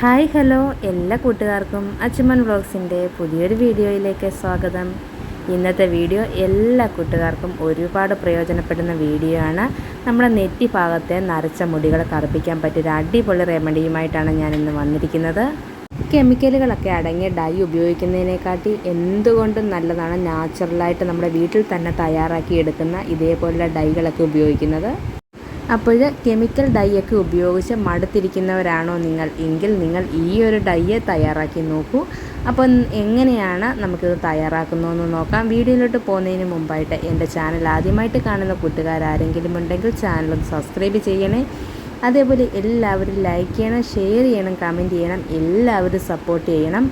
Hi hello എല്ലാ കൂട്ടുകാർക്കും അച്ചുമൻ വ്ളോഗ്സിന്റെ പുതിയൊരു വീഡിയോയിലേക്ക് സ്വാഗതം. ഇന്നത്തെ വീഡിയോ എല്ലാ കൂട്ടുകാർക്കും ഒരുപാട് പ്രയോജനപ്പെടുന്ന വീഡിയോ ആണ്. നമ്മുടെ നെറ്റി ഭാഗത്തെ നരച്ച മുടികൾ കറുപ്പിക്കാൻ പറ്റിയൊരു അടിപൊളി റെമഡിയുമായിട്ടാണ് ഞാൻ ഇന്ന് വന്നിരിക്കുന്നത്. കെമിക്കലുകളൊക്കെ അടങ്ങിയ ഡൈ ഉപയോഗിക്കുന്നതിനെക്കാട്ടി എന്തുകൊണ്ടും നല്ലതാണ് നാച്ചുറലായിട്ട് നമ്മുടെ വീട്ടിൽ തന്നെ തയ്യാറാക്കി എടുക്കുന്ന ഇതേപോലുള്ള ഡൈകളൊക്കെ ഉപയോഗിക്കുന്നത്. അപ്പോൾ കെമിക്കൽ ഡൈയൊക്കെ ഉപയോഗിച്ച് മടുത്തിരിക്കുന്നവരാണോ നിങ്ങൾ? എങ്കിൽ നിങ്ങൾ ഈ ഒരു ഡൈ തയ്യാറാക്കി നോക്കൂ. അപ്പം എങ്ങനെയാണ് നമുക്കിത് തയ്യാറാക്കുന്നതെന്ന് നോക്കാം. വീഡിയോയിലോട്ട് പോകുന്നതിന് മുമ്പായിട്ട് എന്റെ ചാനൽ ആദ്യമായിട്ട് കാണുന്ന കൂട്ടുകാരാരെങ്കിലും ഉണ്ടെങ്കിൽ ചാനൽ ഒന്ന് സബ്സ്ക്രൈബ് ചെയ്യണേ. അതേപോലെ എല്ലാവരും ലൈക്ക് ചെയ്യണം ഷെയർ ചെയ്യണം കമന്റ് ചെയ്യണം. എല്ലാവരും സപ്പോർട്ട് ചെയ്യണം.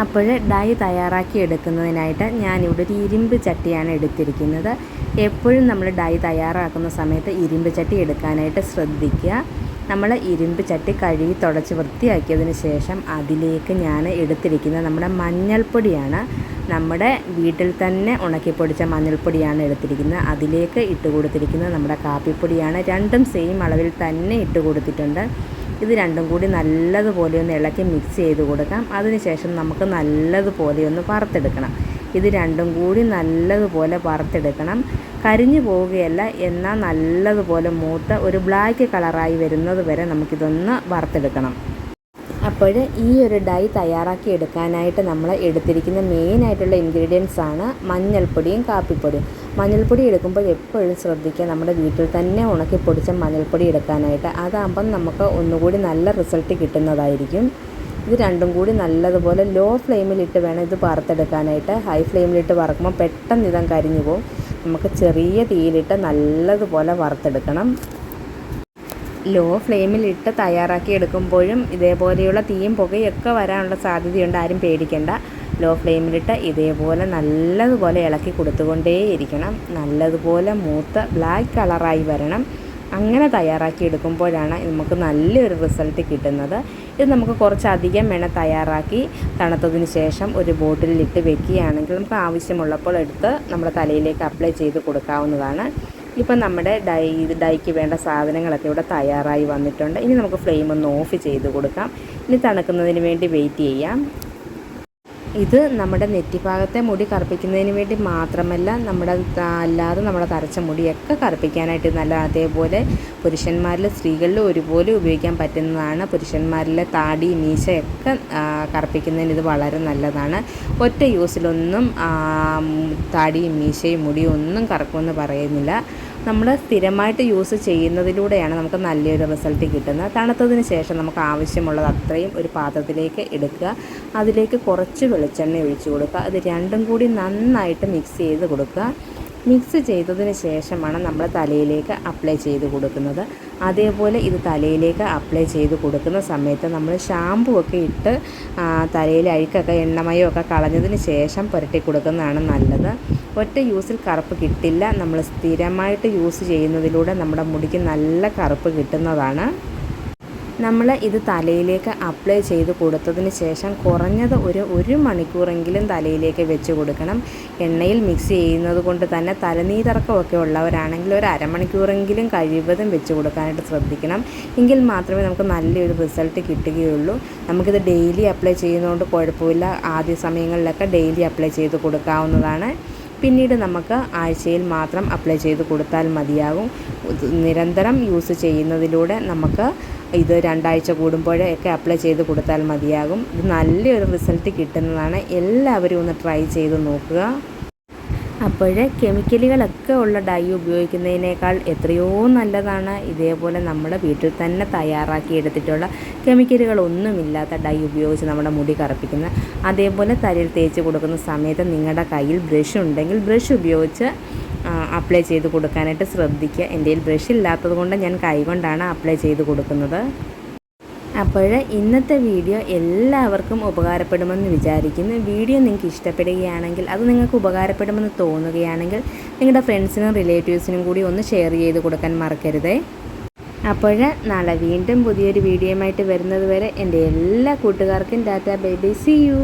അപ്പോൾ ഡൈ തയ്യാറാക്കി എടുക്കുന്നതിനായിട്ട് ഞാനിവിടെ ഒരു ഇരുമ്പ് ചട്ടിയാണ് എടുത്തിരിക്കുന്നത്. എപ്പോഴും നമ്മൾ ഡൈ തയ്യാറാക്കുന്ന സമയത്ത് ഇരുമ്പ് ചട്ടി എടുക്കാനായിട്ട് ശ്രദ്ധിക്കുക. നമ്മൾ ഇരുമ്പ് ചട്ടി കഴുകി തുടച്ച് വൃത്തിയാക്കിയതിന് ശേഷം അതിലേക്ക് ഞാൻ എടുത്തിരിക്കുന്നത് നമ്മുടെ മഞ്ഞൾപ്പൊടിയാണ്. നമ്മുടെ വീട്ടിൽ തന്നെ ഉണക്കിപ്പൊടിച്ച മഞ്ഞൾപ്പൊടിയാണ് എടുത്തിരിക്കുന്നത്. അതിലേക്ക് ഇട്ട് കൊടുത്തിരിക്കുന്നത് നമ്മുടെ കാപ്പിപ്പൊടിയാണ്. രണ്ടും സെയിം അളവിൽ തന്നെ ഇട്ട് കൊടുത്തിട്ടുണ്ട്. ഇത് രണ്ടും കൂടി നല്ലതുപോലെ ഒന്ന് ഇളക്കി മിക്സ് ചെയ്ത് കൊടുക്കാം. അതിനുശേഷം നമുക്ക് നല്ലതുപോലെ ഒന്ന് വറുത്തെടുക്കണം. ഇത് രണ്ടും കൂടി നല്ലതുപോലെ വറുത്തെടുക്കണം. കരിഞ്ഞു പോവുകയല്ല എന്നാൽ നല്ലതുപോലെ മൂത്ത ഒരു ബ്ലാക്ക് കളറായി വരുന്നത് വരെ നമുക്കിതൊന്ന് വറുത്തെടുക്കണം. അപ്പോൾ ഈ ഒരു ഡൈ തയ്യാറാക്കി എടുക്കാനായിട്ട് നമ്മൾ എടുത്തിരിക്കുന്ന മെയിനായിട്ടുള്ള ഇൻഗ്രീഡിയൻസ് ആണ് മഞ്ഞൾപ്പൊടിയും കാപ്പിപ്പൊടിയും. മഞ്ഞൾപ്പൊടി എടുക്കുമ്പോൾ എപ്പോഴും ശ്രദ്ധിക്കുക. നമ്മുടെ വീട്ടിൽ തന്നെ ഉണക്കി പൊടിച്ച മഞ്ഞൾപ്പൊടി എടുക്കാനായിട്ട്. അതാകുമ്പം നമുക്ക് ഒന്നുകൂടി നല്ല റിസൾട്ട് കിട്ടുന്നതായിരിക്കും. ഇത് രണ്ടും കൂടി നല്ലതുപോലെ ലോ ഫ്ലെയിമിലിട്ട് വേണം ഇത് വറുത്തെടുക്കാനായിട്ട്. ഹൈ ഫ്ലെയിമിലിട്ട് വറക്കുമ്പോൾ പെട്ടെന്ന് ഇതം കരിഞ്ഞു പോകും. നമുക്ക് ചെറിയ തീയിലിട്ട് നല്ലതുപോലെ വറുത്തെടുക്കണം. ലോ ഫ്ലെയിമിലിട്ട് തയ്യാറാക്കി എടുക്കുമ്പോഴും ഇതേപോലെയുള്ള തീയും പുകയൊക്കെ വരാനുള്ള സാധ്യതയുണ്ട്. ആരും പേടിക്കേണ്ട. ലോ ഫ്ലെയിമിലിട്ട് ഇതേപോലെ നല്ലതുപോലെ ഇളക്കി കൊടുത്തുകൊണ്ടേയിരിക്കണം. നല്ലതുപോലെ മൂത്ത ബ്ലാക്ക് കളറായി വരണം. അങ്ങനെ തയ്യാറാക്കി എടുക്കുമ്പോഴാണ് നമുക്ക് നല്ലൊരു റിസൾട്ട് കിട്ടുന്നത്. ഇത് നമുക്ക് കുറച്ചധികം വേണം തയ്യാറാക്കി തണുത്തതിന് ശേഷം ഒരു ബോട്ടിലിട്ട് വെക്കുകയാണെങ്കിൽ നമുക്ക് ആവശ്യമുള്ളപ്പോൾ എടുത്ത് നമ്മുടെ തലയിലേക്ക് അപ്ലൈ ചെയ്ത് കൊടുക്കാവുന്നതാണ്. ഇപ്പം നമ്മുടെ ഡൈ ഡൈക്ക് വേണ്ട സാധനങ്ങളൊക്കെ ഇവിടെ തയ്യാറായി വന്നിട്ടുണ്ട്. ഇനി നമുക്ക് ഫ്ലെയിം ഒന്ന് ഓഫ് ചെയ്ത് കൊടുക്കാം. ഇനി തണുക്കുന്നതിന് വേണ്ടി വെയിറ്റ് ചെയ്യാം. ഇത് നമ്മുടെ നെറ്റിഭാഗത്തെ മുടി കറുപ്പിക്കുന്നതിന് വേണ്ടി മാത്രമല്ല നമ്മുടെ അല്ലാതെ നമ്മുടെ തരച്ച മുടിയൊക്കെ കറുപ്പിക്കാനായിട്ട് നല്ല അതേപോലെ പുരുഷന്മാരിൽ സ്ത്രീകളിലും ഒരുപോലെ ഉപയോഗിക്കാൻ പറ്റുന്നതാണ്. പുരുഷന്മാരിലെ താടി മീശയൊക്കെ കറുപ്പിക്കുന്നതിന് ഇത് വളരെ നല്ലതാണ്. ഒറ്റ യൂസിലൊന്നും താടിയും മീശയും മുടിയും ഒന്നും കറക്കുമെന്ന് പറയുന്നില്ല. നമ്മൾ സ്ഥിരമായിട്ട് യൂസ് ചെയ്യുന്നതിലൂടെയാണ് നമുക്ക് നല്ലൊരു റിസൾട്ട് കിട്ടുന്നത്. തണുത്തതിന് ശേഷം നമുക്ക് ആവശ്യമുള്ളത് അത്രയും ഒരു പാത്രത്തിലേക്ക് എടുക്കുക. അതിലേക്ക് കുറച്ച് വെളിച്ചെണ്ണ ഒഴിച്ചു കൊടുക്കുക. അത് രണ്ടും കൂടി നന്നായിട്ട് മിക്സ് ചെയ്ത് കൊടുക്കുക. മിക്സ് ചെയ്തതിന് ശേഷമാണ് നമ്മൾ തലയിലേക്ക് അപ്ലൈ ചെയ്ത് കൊടുക്കുന്നത്. അതേപോലെ ഇത് തലയിലേക്ക് അപ്ലൈ ചെയ്ത് കൊടുക്കുന്ന സമയത്ത് നമ്മൾ ഷാമ്പു ഒക്കെ ഇട്ട് തലയിൽ അഴുക്കൊക്കെ എണ്ണമയമൊക്കെ കളഞ്ഞതിന് ശേഷം പുരട്ടി കൊടുക്കുന്നതാണ് നല്ലത്. ഒറ്റ യൂസിൽ കറുപ്പ് കിട്ടില്ല. നമ്മൾ സ്ഥിരമായിട്ട് യൂസ് ചെയ്യുന്നതിലൂടെ നമ്മുടെ മുടിക്ക് നല്ല കറുപ്പ് കിട്ടുന്നതാണ്. നമ്മൾ ഇത് തലയിലേക്ക് അപ്ലൈ ചെയ്ത് കൊടുത്തതിന് ശേഷം കുറഞ്ഞത് ഒരു ഒരു മണിക്കൂറെങ്കിലും തലയിലേക്ക് വെച്ച് കൊടുക്കണം. എണ്ണയിൽ മിക്സ് ചെയ്യുന്നത് കൊണ്ട് തന്നെ തലനീതർക്കമൊക്കെ ഉള്ളവരാണെങ്കിൽ ഒരു അരമണിക്കൂറെങ്കിലും കഴിവതും വെച്ച് കൊടുക്കാനായിട്ട് ശ്രദ്ധിക്കണം. എങ്കിൽ മാത്രമേ നമുക്ക് നല്ലൊരു റിസൾട്ട് കിട്ടുകയുള്ളൂ. നമുക്കിത് ഡെയിലി അപ്ലൈ ചെയ്യുന്നതുകൊണ്ട് കുഴപ്പമില്ല. ആദ്യ സമയങ്ങളിലൊക്കെ ഡെയിലി അപ്ലൈ ചെയ്ത് കൊടുക്കാവുന്നതാണ്. പിന്നീട് നമുക്ക് ആഴ്ചയിൽ മാത്രം അപ്ലൈ ചെയ്ത് കൊടുത്താൽ മതിയാകും. നിരന്തരം യൂസ് ചെയ്യുന്നതിലൂടെ നമുക്ക് ഇത് രണ്ടാഴ്ച കൂടുമ്പോഴൊക്കെ അപ്ലൈ ചെയ്ത് കൊടുത്താൽ മതിയാകും. ഇത് നല്ലൊരു റിസൾട്ട് കിട്ടുന്നതാണ്. എല്ലാവരും ഒന്ന് ട്രൈ ചെയ്ത് നോക്കുക. അപ്പോൾ കെമിക്കലുകളൊക്കെ ഉള്ള ഡൈ ഉപയോഗിക്കുന്നതിനേക്കാൾ എത്രയോ നല്ലതാണ്. ഇതേപോലെ നമ്മുടെ വീട്ടിൽ തന്നെ തയ്യാറാക്കി എടുത്തിട്ടുള്ള കെമിക്കലുകളൊന്നുമില്ലാത്ത ഡൈ ഉപയോഗിച്ച് നമ്മുടെ മുടി കറുപ്പിക്കുന്ന അതേപോലെ തലയിൽ തേച്ച് കൊടുക്കുന്ന സമയത്ത് നിങ്ങളുടെ കയ്യിൽ ബ്രഷ് ഉണ്ടെങ്കിൽ ബ്രഷ് ഉപയോഗിച്ച് അപ്ലൈ ചെയ്ത് കൊടുക്കാനായിട്ട് ശ്രദ്ധിക്കുക. എന്റെ കയ്യിൽ ബ്രഷ് ഇല്ലാത്തത് കൊണ്ട് ഞാൻ കൈകൊണ്ടാണ് അപ്ലൈ ചെയ്ത് കൊടുക്കുന്നത്. അപ്പോൾ ഇന്നത്തെ വീഡിയോ എല്ലാവർക്കും ഉപകാരപ്പെടുമെന്ന് വിചാരിക്കുന്നു. വീഡിയോ നിങ്ങൾക്ക് ഇഷ്ടപ്പെടുകയാണെങ്കിൽ അത് നിങ്ങൾക്ക് ഉപകാരപ്പെടുമെന്ന് തോന്നുകയാണെങ്കിൽ നിങ്ങളുടെ ഫ്രണ്ട്സിനും റിലേറ്റീവ്സിനും കൂടി ഒന്ന് ഷെയർ ചെയ്ത് കൊടുക്കാൻ മറക്കരുതേ. അപ്പോൾ നാളെ വീണ്ടും പുതിയൊരു വീഡിയോയുമായിട്ട് വരുന്നത് വരെ എന്റെ എല്ലാ കൂട്ടുകാർക്കും tata bye bye. See you